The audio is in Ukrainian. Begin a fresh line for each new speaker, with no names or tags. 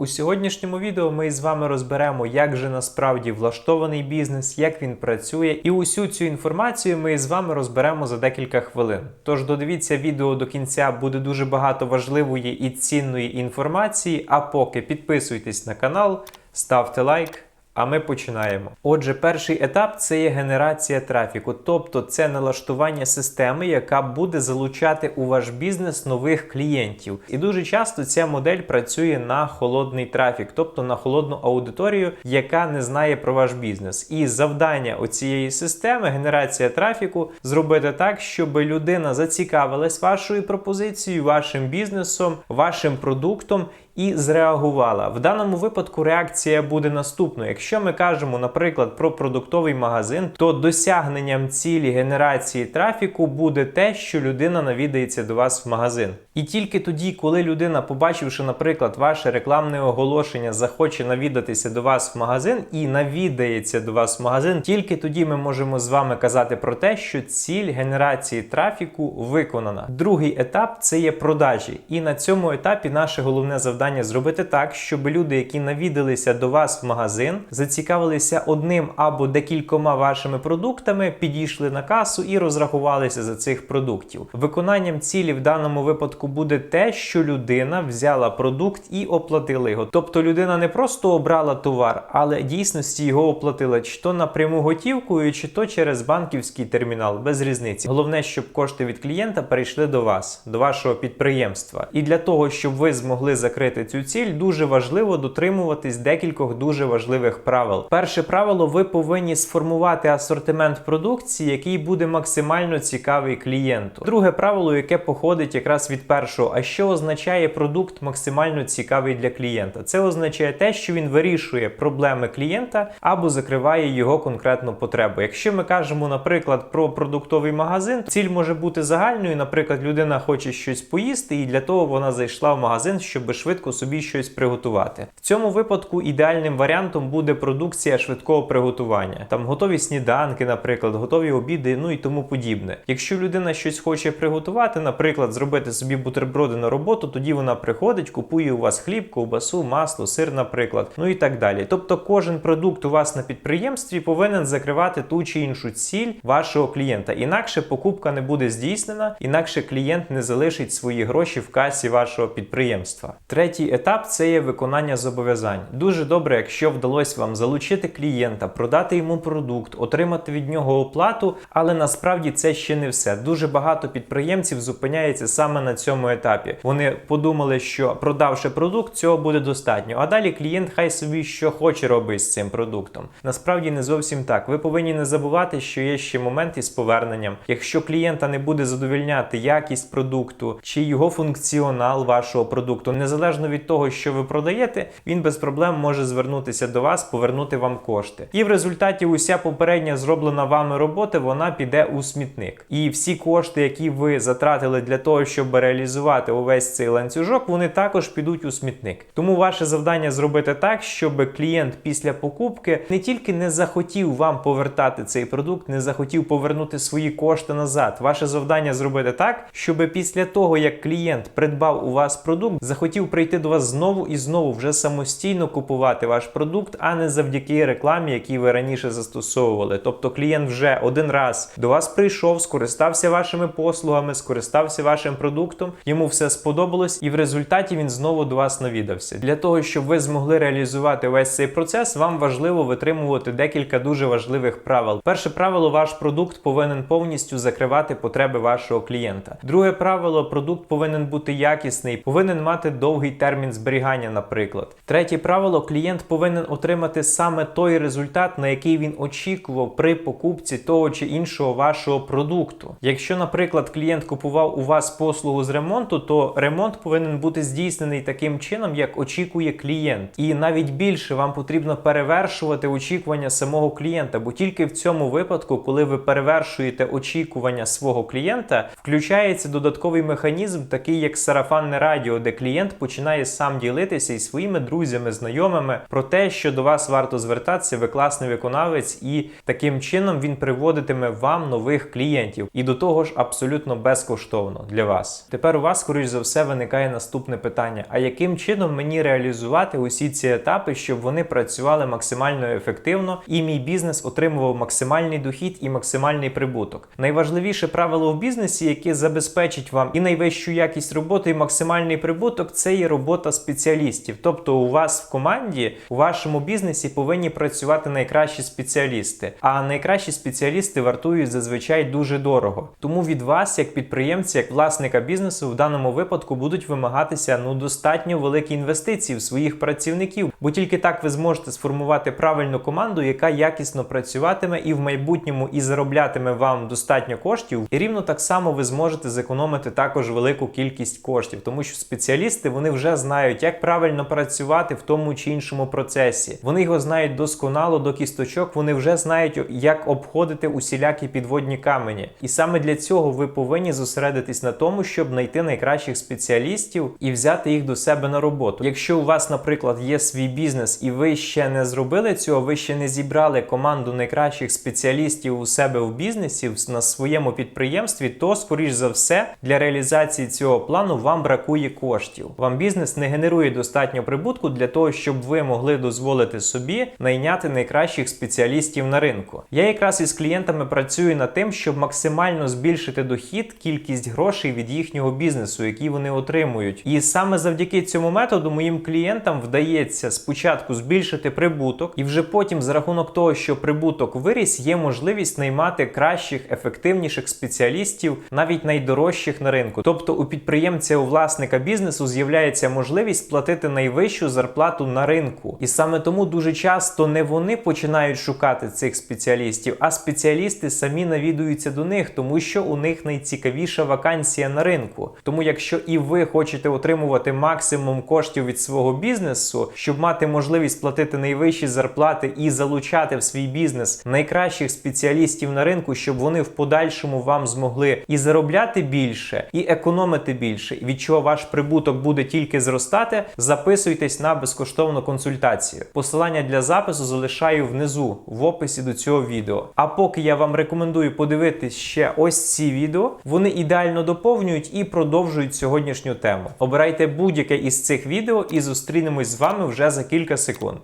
У сьогоднішньому відео ми з вами розберемо, як же насправді влаштований бізнес, як він працює, і усю цю інформацію ми з вами розберемо за декілька хвилин. Тож додивіться відео до кінця, буде дуже багато важливої і цінної інформації. А поки підписуйтесь на канал, ставте лайк. А ми починаємо. Отже, перший етап це є генерація трафіку, тобто це налаштування системи, яка буде залучати у ваш бізнес нових клієнтів. І дуже часто ця модель працює на холодний трафік, тобто на холодну аудиторію, яка не знає про ваш бізнес. І завдання оцієї системи, генерація трафіку, зробити так, щоб людина зацікавилась вашою пропозицією, вашим бізнесом, вашим продуктом і зреагувала. В даному випадку реакція буде наступною. Якщо ми кажемо, наприклад, про продуктовий магазин, то досягненням цілі генерації трафіку буде те, що людина навідається до вас в магазин. І тільки тоді, коли людина, побачивши, наприклад, ваше рекламне оголошення, захоче навідатися до вас в магазин і навідається до вас в магазин, тільки тоді ми можемо з вами казати про те, що ціль генерації трафіку виконана. Другий етап це є продажі. І на цьому етапі наше головне завдання зробити так, щоб люди, які навідалися до вас в магазин, зацікавилися одним або декількома вашими продуктами, підійшли на касу і розрахувалися за цих продуктів. Виконанням цілі в даному випадку буде те, що людина взяла продукт і оплатила його. Тобто людина не просто обрала товар, але дійсності його оплатила чи то напряму готівкою, чи то через банківський термінал, без різниці. Головне, щоб кошти від клієнта перейшли до вас, до вашого підприємства. І для того, щоб ви змогли закрити цю ціль, дуже важливо дотримуватись декількох дуже важливих правил. Перше правило: ви повинні сформувати асортимент продукції, який буде максимально цікавий клієнту. Друге правило, яке походить якраз від першого, а що означає продукт максимально цікавий для клієнта? Це означає те, що він вирішує проблеми клієнта або закриває його конкретну потребу. Якщо ми кажемо, наприклад, про продуктовий магазин, ціль може бути загальною. Наприклад, людина хоче щось поїсти, і для того вона зайшла в магазин, щоб швидко собі щось приготувати. В цьому випадку ідеальним варіантом буде продукція швидкого приготування, там готові сніданки, наприклад, готові обіди, ну і тому подібне. Якщо людина щось хоче приготувати, наприклад, зробити собі бутерброди на роботу, тоді вона приходить, купує у вас хліб, ковбасу, масло, сир, наприклад, ну і так далі. Тобто, кожен продукт у вас на підприємстві повинен закривати ту чи іншу ціль вашого клієнта. Інакше покупка не буде здійснена, інакше клієнт не залишить свої гроші в касі вашого підприємства. Третій етап це є виконання зобов'язань. Дуже добре, якщо вдалося вам залучити клієнта, продати йому продукт, отримати від нього оплату, але насправді це ще не все. Дуже багато підприємців зупиняється саме на цьому етапі. Вони подумали, що продавши продукт, цього буде достатньо. А далі клієнт хай собі що хоче робить з цим продуктом. Насправді не зовсім так. Ви повинні не забувати, що є ще момент із поверненням. Якщо клієнта не буде задовільняти якість продукту чи його функціонал вашого продукту, незалежно від того, що ви продаєте, він без проблем може звернутися до вас, повернути вам кошти. І в результаті уся попередня зроблена вами робота, вона піде у смітник. І всі кошти, які ви затратили для того, щоб реалізувати увесь цей ланцюжок, вони також підуть у смітник. Тому ваше завдання зробити так, щоб клієнт після покупки не тільки не захотів вам повертати цей продукт, не захотів повернути свої кошти назад. Ваше завдання зробити так, щоб після того, як клієнт придбав у вас продукт, захотів прийти до вас знову і знову вже самостійно купувати ваш продукт, а не завдяки рекламі, які ви раніше застосовували. Тобто клієнт вже один раз до вас прийшов, скористався вашими послугами, скористався вашим продуктом, йому все сподобалось, і в результаті він знову до вас навідався. Для того, щоб ви змогли реалізувати весь цей процес, вам важливо витримувати декілька дуже важливих правил. Перше правило: ваш продукт повинен повністю закривати потреби вашого клієнта. Друге правило: продукт повинен бути якісний, повинен мати довгий термін зберігання, наприклад. Третє правило: клієнт повинен отримати саме той результат, на який він очікував при покупці того чи іншого вашого продукту. Якщо, наприклад, клієнт купував у вас послугу з ремонту, то ремонт повинен бути здійснений таким чином, як очікує клієнт. І навіть більше вам потрібно перевершувати очікування самого клієнта, бо тільки в цьому випадку, коли ви перевершуєте очікування свого клієнта, включається додатковий механізм, такий як сарафанне радіо, де клієнт починає сам ділитися із своїми друзями, знайомими про те, що до вас варто звертатися, ви класний виконавець, і таким чином він приводитиме вам нових клієнтів. І до того ж абсолютно безкоштовно для вас. Тепер тепер у вас, скоріш за все, виникає наступне питання: а яким чином мені реалізувати усі ці етапи, щоб вони працювали максимально ефективно і мій бізнес отримував максимальний дохід і максимальний прибуток? Найважливіше правило в бізнесі, яке забезпечить вам і найвищу якість роботи, і максимальний прибуток, це є робота спеціалістів. Тобто, у вас в команді, у вашому бізнесі повинні працювати найкращі спеціалісти. А найкращі спеціалісти вартують зазвичай дуже дорого. Тому від вас, як підприємця, як власника бізнесу, в даному випадку будуть вимагатися ну достатньо великі інвестиції в своїх працівників, бо тільки так ви зможете сформувати правильну команду, яка якісно працюватиме і в майбутньому і зароблятиме вам достатньо коштів. І рівно так само ви зможете зекономити також велику кількість коштів, тому що спеціалісти вони вже знають, як правильно працювати в тому чи іншому процесі. Вони його знають досконало до кісточок. Вони вже знають, як обходити усілякі підводні камені. І саме для цього ви повинні зосередитись на тому, щоб знайти найкращих спеціалістів і взяти їх до себе на роботу. Якщо у вас, наприклад, є свій бізнес, і ви ще не зробили цього, ви ще не зібрали команду найкращих спеціалістів у себе в бізнесі на своєму підприємстві, то скоріш за все для реалізації цього плану вам бракує коштів. Вам бізнес не генерує достатньо прибутку для того, щоб ви могли дозволити собі найняти найкращих спеціалістів на ринку. Я якраз із клієнтами працюю над тим, щоб максимально збільшити дохід, кількість грошей від їхнього бізнесу, які вони отримують. І саме завдяки цьому методу моїм клієнтам вдається спочатку збільшити прибуток, і вже потім, за рахунок того, що прибуток виріс, є можливість наймати кращих, ефективніших спеціалістів, навіть найдорожчих на ринку. Тобто у підприємця, у власника бізнесу з'являється можливість платити найвищу зарплату на ринку. І саме тому дуже часто не вони починають шукати цих спеціалістів, а спеціалісти самі навідуються до них, тому що у них найцікавіша вакансія на ринку. Тому, якщо і ви хочете отримувати максимум коштів від свого бізнесу, щоб мати можливість платити найвищі зарплати і залучати в свій бізнес найкращих спеціалістів на ринку, щоб вони в подальшому вам змогли і заробляти більше, і економити більше, від чого ваш прибуток буде тільки зростати, записуйтесь на безкоштовну консультацію. Посилання для запису залишаю внизу в описі до цього відео. А поки я вам рекомендую подивитись ще ось ці відео, вони ідеально доповнюють і продовжують сьогоднішню тему. Обирайте будь-яке із цих відео і зустрінемось з вами вже за кілька секунд.